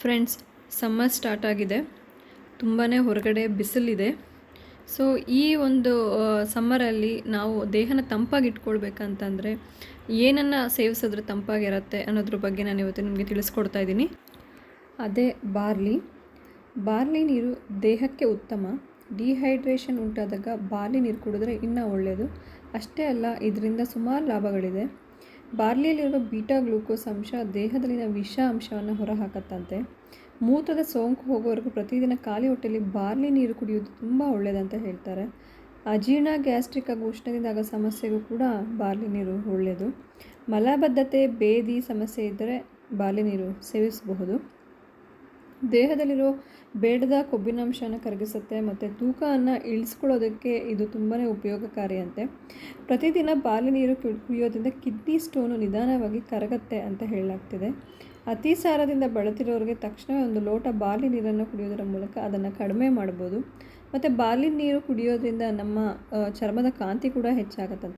Friends, summer start ಆಗಿದೆ. ತುಂಬಾ ಹೊರಗಡೆ ಬಿಸಿಲಿದೆ. ಸೊ, ಈ ಒಂದು ಸಮ್ಮರಲ್ಲಿ ನಾವು ದೇಹನ ತಂಪಾಗಿ ಇಟ್ಕೊಳ್ಬೇಕಂತಂದರೆ ಏನನ್ನು ಸೇವಿಸಿದ್ರೆ ತಂಪಾಗಿರುತ್ತೆ ಅನ್ನೋದ್ರ ಬಗ್ಗೆ ನಾನು ಇವತ್ತು ನಿಮಗೆ ತಿಳಿಸ್ಕೊಡ್ತಾ ಇದ್ದೀನಿ. ಅದೇ ಬಾರ್ಲಿ. ಬಾರ್ಲಿ ನೀರು ದೇಹಕ್ಕೆ ಉತ್ತಮ. ಡಿಹೈಡ್ರೇಷನ್ ಉಂಟಾದಾಗ ಬಾರ್ಲಿ ನೀರು ಕುಡಿದ್ರೆ ಇನ್ನೂ ಒಳ್ಳೆಯದು ಅಷ್ಟೇ ಅಲ್ಲ, ಇದರಿಂದ ಸುಮಾರು ಲಾಭಗಳಿದೆ. ಬಾರ್ಲಿಯಲ್ಲಿರುವ ಬೀಟಾ ಗ್ಲೂಕೋಸ್ ಅಂಶ ದೇಹದಲ್ಲಿನ ವಿಷ ಅಂಶವನ್ನು ಹೊರಹಾಕತ್ತಂತೆ. ಮೂತ್ರದ ಸೋಂಕು ಹೋಗೋವರೆಗೂ ಪ್ರತಿದಿನ ಖಾಲಿ ಹೊಟ್ಟೆಯಲ್ಲಿ ಬಾರ್ಲಿ ನೀರು ಕುಡಿಯೋದು ತುಂಬ ಒಳ್ಳೆಯದಂತ ಹೇಳ್ತಾರೆ. ಅಜೀರ್ಣ ಗ್ಯಾಸ್ಟ್ರಿಕ್ ಹಾಗೂ ಉಷ್ಣದಿಂದಾಗ ಸಮಸ್ಯೆಗೂ ಕೂಡ ಬಾರ್ಲಿ ನೀರು ಒಳ್ಳೆಯದು. ಮಲಬದ್ಧತೆ, ಬೇದಿ ಸಮಸ್ಯೆ ಇದ್ದರೆ ಬಾರ್ಲಿ ನೀರು ಸೇವಿಸಬಹುದು. ದೇಹದಲ್ಲಿರೋ ಬೇಡದ ಕೊಬ್ಬಿನಾಂಶನ ಕರಗಿಸುತ್ತೆ ಮತ್ತು ತೂಕವನ್ನು ಇಳಿಸ್ಕೊಳ್ಳೋದಕ್ಕೆ ಇದು ತುಂಬಾ ಉಪಯೋಗಕಾರಿಯಂತೆ ಪ್ರತಿದಿನ ಬಾಲಿ ನೀರು ಕುಡಿಯೋದ್ರಿಂದ ಕಿಡ್ನಿ ಸ್ಟೋನು ನಿಧಾನವಾಗಿ ಕರಗತ್ತೆ ಅಂತ ಹೇಳಲಾಗ್ತಿದೆ. ಅತಿಸಾರದಿಂದ ಬಳತಿರೋರಿಗೆ ಬಳಲ್ತಿರೋರಿಗೆ ತಕ್ಷಣ ಒಂದು ಲೋಟ ಬಾಲಿ ನೀರನ್ನು ಕುಡಿಯೋದರ ಮೂಲಕ ಅದನ್ನು ಕಡಿಮೆ ಮಾಡ್ಬೋದು. ಮತ್ತು ಬಾಲಿ ನೀರು ಕುಡಿಯೋದ್ರಿಂದ ನಮ್ಮ ಚರ್ಮದ ಕಾಂತಿ ಕೂಡ ಹೆಚ್ಚಾಗತ್ತಂತೆ.